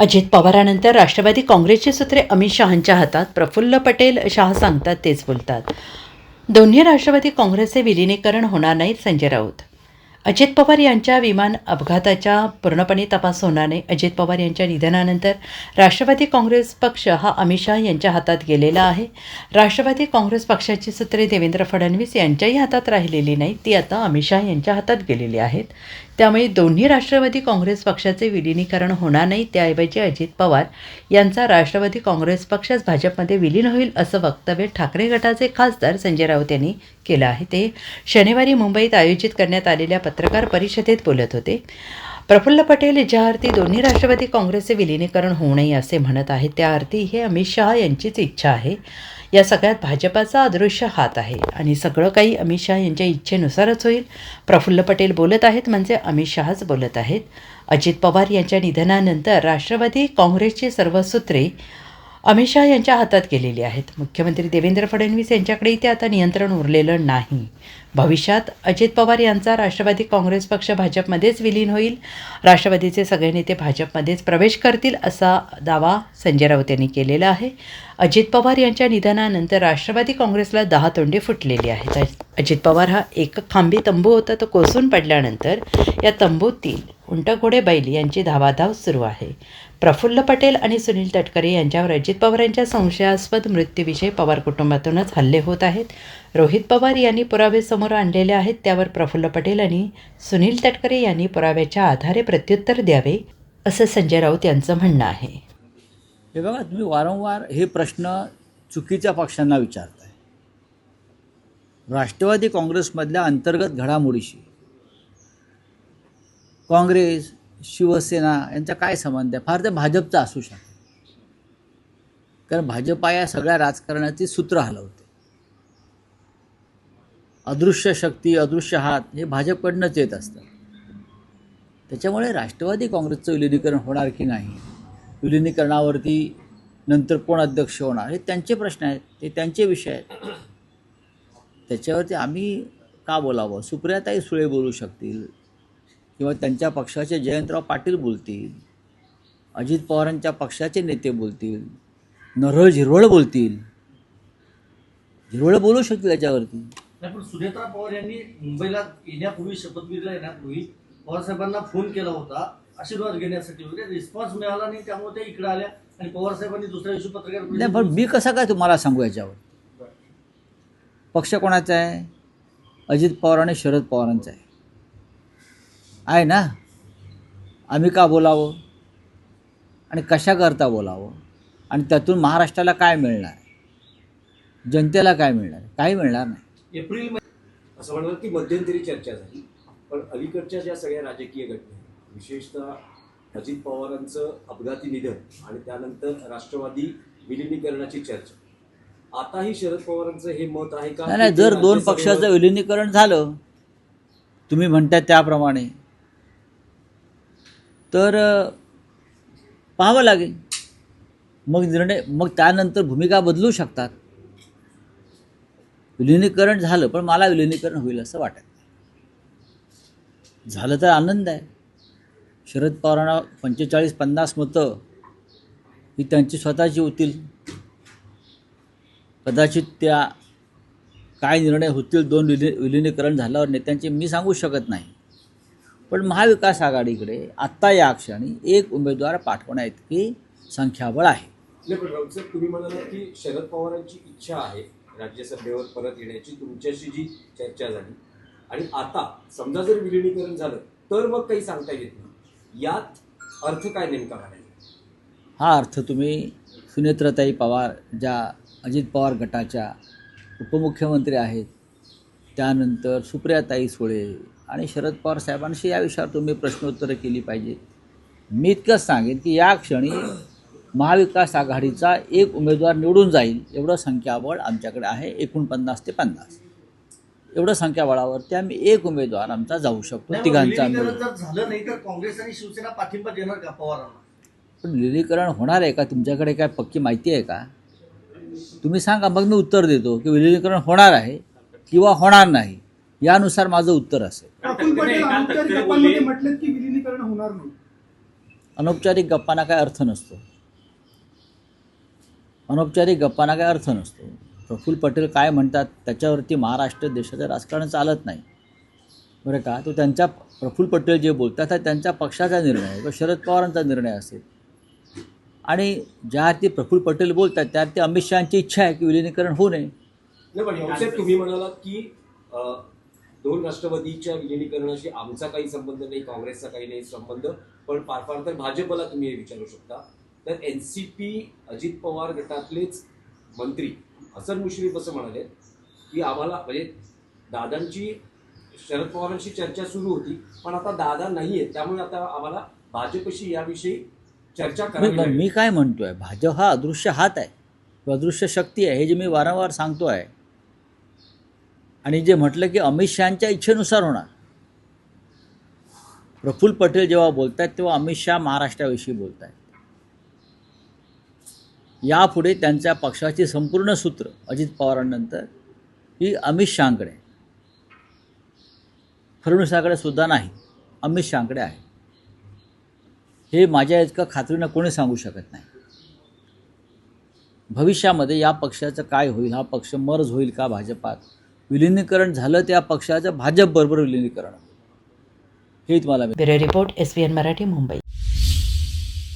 अजित पवारानंतर राष्ट्रवादी काँग्रेसची सूत्रे अमित शहांच्या हातात. प्रफुल्ल पटेल शहा सांगतात तेच बोलतात. दोन्ही राष्ट्रवादी काँग्रेसचे विलिनीकरण होणार नाही संजय राऊत. अजित पवार यांच्या विमान अपघाताच्या पूर्णपणे तपास होणार नाही. अजित पवार यांच्या निधनानंतर राष्ट्रवादी काँग्रेस पक्ष हा अमित शहा यांच्या हातात गेलेला आहे. राष्ट्रवादी काँग्रेस पक्षाची सूत्रे देवेंद्र फडणवीस यांच्याही हातात राहिलेली नाही ती आता अमित शहा यांच्या हातात गेलेली आहेत. त्यामुळे दोन्ही राष्ट्रवादी काँग्रेस पक्षाचे विलिनीकरण होणार नाही. त्याऐवजी अजित पवार यांचा राष्ट्रवादी काँग्रेस पक्षच भाजपमध्ये विलीन होईल असं वक्तव्य ठाकरे गटाचे खासदार संजय राऊत यांनी केलं आहे. ते शनिवारी मुंबईत आयोजित करण्यात आलेल्या पत्रकार परिषदेत बोलत होते. प्रफुल्ल पटेल ज्या अर्थी दोन्ही राष्ट्रवादी काँग्रेसचे विलिनीकरण होऊ नये असे म्हणत आहेत. त्या अर्थी हे अमित शहा यांचीच इच्छा आहे. या सगळ्यात भाजपाचा अदृश्य हात आहे आणि सगळं काही अमित शहा यांच्या इच्छेनुसारच होईल. प्रफुल्ल पटेल बोलत आहेत म्हणजे अमित शहाच बोलत आहेत. अजित पवार यांच्या निधनानंतर राष्ट्रवादी काँग्रेसची सर्व सूत्रे अमित शहा यांच्या हातात गेलेली आहेत. मुख्यमंत्री देवेंद्र फडणवीस यांच्याकडे इथे आता नियंत्रण उरलेलं नाही. भविष्यात अजित पवार यांचा राष्ट्रवादी काँग्रेस पक्ष भाजपमध्येच विलीन होईल. राष्ट्रवादीचे सगळे नेते भाजपमध्येच प्रवेश करतील असा दावा संजय राऊत यांनी केलेला आहे. अजित पवार यांच्या निधनानंतर राष्ट्रवादी काँग्रेसला दहा तोंडे फुटलेली आहेत. अजित पवार हा एक खांबी तंबू होता तो कोसळून पडल्यानंतर या तंबूतील उंटघोडे बैल यांची धावाधाव सुरू आहे. प्रफुल्ल पटेल आणि सुनील तटकरे यांच्यावर अजित पवार यांच्या संशयास्पद मृत्यूविषयी पवार कुटुंबातूनच हल्ले होत आहेत. रोहित पवार यांनी पुरावे समोर आणलेले आहेत. त्यावर प्रफुल्ल पटेल आणि सुनील तटकरे यांनी पुराव्याच्या आधारे प्रत्युत्तर द्यावे असं संजय राऊत यांचं म्हणणं आहे. हे बघा तुम्ही वारंवार हे प्रश्न चुकीच्या पक्षांना विचारताय. राष्ट्रवादी काँग्रेसमधल्या अंतर्गत घडामोडीशी. काँग्रेस शिवसेना यांचा काय संबंध आहे? फार तर भाजपचा असू शकतो. कारण भाजपा या सगळ्या राजकारणाची सूत्र हलवते. अदृश्य शक्ती अदृश्य हात हे भाजपकडनंच येत असतं त्याच्यामुळे राष्ट्रवादी काँग्रेसचं विलिनीकरण होणार की नाही? विलिनीकरणावरती नंतर कोण अध्यक्ष होणार? हे त्यांचे प्रश्न आहेत ते त्यांचे विषय आहेत. त्याच्यावरती आम्ही का बोलावं? सुप्रियाताई सुळे बोलू शकतील. किंवा त्यांच्या पक्षाचे जयंतराव पाटील बोलतील अजित पवारांच्या पक्षाचे नेते बोलतील नरहळ झिरवळ बोलतील. झिरवळ बोलू शकतील याच्यावरती. नाही पण सुनेत्रा पवार यांनी मुंबईला येण्यापूर्वी शपथविधीला येण्यापूर्वी पवार साहेबांना फोन केला होता आशीर्वाद घेण्यासाठी वगैरे. रिस्पॉन्स मिळाला नाही त्यामुळे त्या इकडे आल्या आणि पवार साहेबांनी दुसऱ्या दिवशी पत्रकार नाही पण मी कसा काय तुम्हाला सांगू याच्यावर? पक्ष कोणाचा आहे? अजित पवार आणि शरद पवारांचा आहे. आहे ना? आम्ही का बोलावं? आणि कशा करता बोलावं? आणि त्यातून महाराष्ट्राला काय मिळणार? जनतेला काय मिळणार? काही मिळणार नाही. एप्रिल असं म्हणतात की मध्यंतरी चर्चा झाली. पण अलीकडच्या ज्या सगळ्या राजकीय घटना विशेषतः अजित पवारांचं अपघाती निधन आणि त्यानंतर राष्ट्रवादी विलिनीकरणाची चर्चा. आताही शरद पवारांचं हे मत आहे का? नाही जर दोन पक्षाचं विलिनीकरण झालं तुम्ही म्हणताय त्याप्रमाणे तर पाहावं लागेल. मग निर्णय मग त्यानंतर भूमिका बदलू शकतात. विलिनीकरण झालं पण मला विलिनीकरण होईल असं वाटत नाही. झालं तर आनंद आहे. शरद पवारांना पंचेचाळीस पन्नास मतं ही त्यांची स्वतःची होतील. कदाचित त्या काय निर्णय होतील दोन विली विलिनीकरण झाल्यावर नेत्यांचे मी सांगू शकत नाही. पण महाविकास आघाडीकडे आत्ता या क्षणी एक उमेदवार पाठवण्याइतकी संख्याबळ आहे. तुम्ही म्हणालात की शरद पवारांची इच्छा आहे राज्यसभेवर परत येण्याची तुमच्याशी जी चर्चा झाली. आणि आता समजा जर विलिनीकरण झालं तर मग काही सांगता येत नाही. यात अर्थ काय नेमका हा अर्थ तुम्ही सुनेत्रताई पवार ज्या अजित पवार गटाच्या उपमुख्यमंत्री आहेत त्यानंतर सुप्रियाताई सुळे आणि शरद पवार साहेबांशी या विषयावर तुम्ही प्रश्नोत्तरं केली पाहिजे. मी इतकंच सांगेन की या क्षणी महाविकास आघाडीचा एक उमेदवार निवडून जाईल एवढं संख्याबळ आमच्याकडे आहे एकोणपन्नास ते पन्नास. एवढं संख्याबळावरती आम्ही एक उमेदवार आमचा जाऊ शकतो तिघांचा झालं नाही तर काँग्रेस आणि शिवसेना पाठिंबा देणार का पवारांना? पण विलिनीकरण होणार आहे का? तुमच्याकडे काय पक्की माहिती आहे का? तुम्ही सांगा मग मी उत्तर देतो की विलिनीकरण होणार आहे किंवा होणार नाही. यानुसार माझं उत्तर असेल. राहुल पटेल आमदार गटामध्ये म्हटलेत की विलिनीकरण होणार नाही. अनौपचारिक गप्पांना काय अर्थ नसतो. अनौपचारिक गप्पांना काय अर्थ नसतो. प्रफुल्ल पटेल काय म्हणतात त्याच्यावरती महाराष्ट्र देशाचं राजकारण चालत नाही. बरं का? तो त्यांच्या प्रफुल्ल पटेल जे बोलतात हा त्यांच्या पक्षाचा निर्णय आहे. किंवा शरद पवारांचा निर्णय असेल. आणि ज्या अर्थी प्रफुल्ल पटेल बोलतात त्या अर्थी अमित शहाची इच्छा आहे की विलिनीकरण होऊ नये. नाही पण याच्यात तुम्ही म्हणालात की दोन राष्ट्रवादीच्या विलिनीकरणाशी आमचा काही संबंध नाही काँग्रेसचा काही नाही संबंध पण फार फार तर भाजपला तुम्ही हे विचारू शकता. तर N C P Ajit Pawar गटातलेच मंत्री हसन मुश्रीफ असं म्हणाले की आम्हाला म्हणजे दादांची शरद पवारांशी चर्चा सुरू होती पण आता दादा नाहीये त्यामुळे आता आम्हाला भाजपशी याविषयी चर्चा करावी मी काय म्हणतोय भाजप हा अदृश्य हात आहे. अदृश्य शक्ती आहे हे जे मी वारंवार सांगतो आहे आणि जे म्हटलं की अमित शहाच्या इच्छेनुसार होणार. प्रफुल्ल पटेल जेव्हा बोलत आहेत तेव्हा अमित शहा महाराष्ट्राविषयी बोलत आहेत यापुढे त्यांच्या पक्षाची संपूर्ण सूत्र अजित पवारांनंतर ही अमित शहाकडे फडणवीसाकडे सुद्धा नाही अमित शहाकडे आहे. हे माझ्या इतकं खात्रीनं कोणी सांगू शकत नाही. भविष्यामध्ये या पक्षाचं काय होईल हा पक्ष मर्ज होईल का भाजपात? विलिनीकरण झालं त्या पक्षाचं भाजपबरोबर विलिनीकरण. हे तुम्हाला bureau report S B N Marathi Mumbai.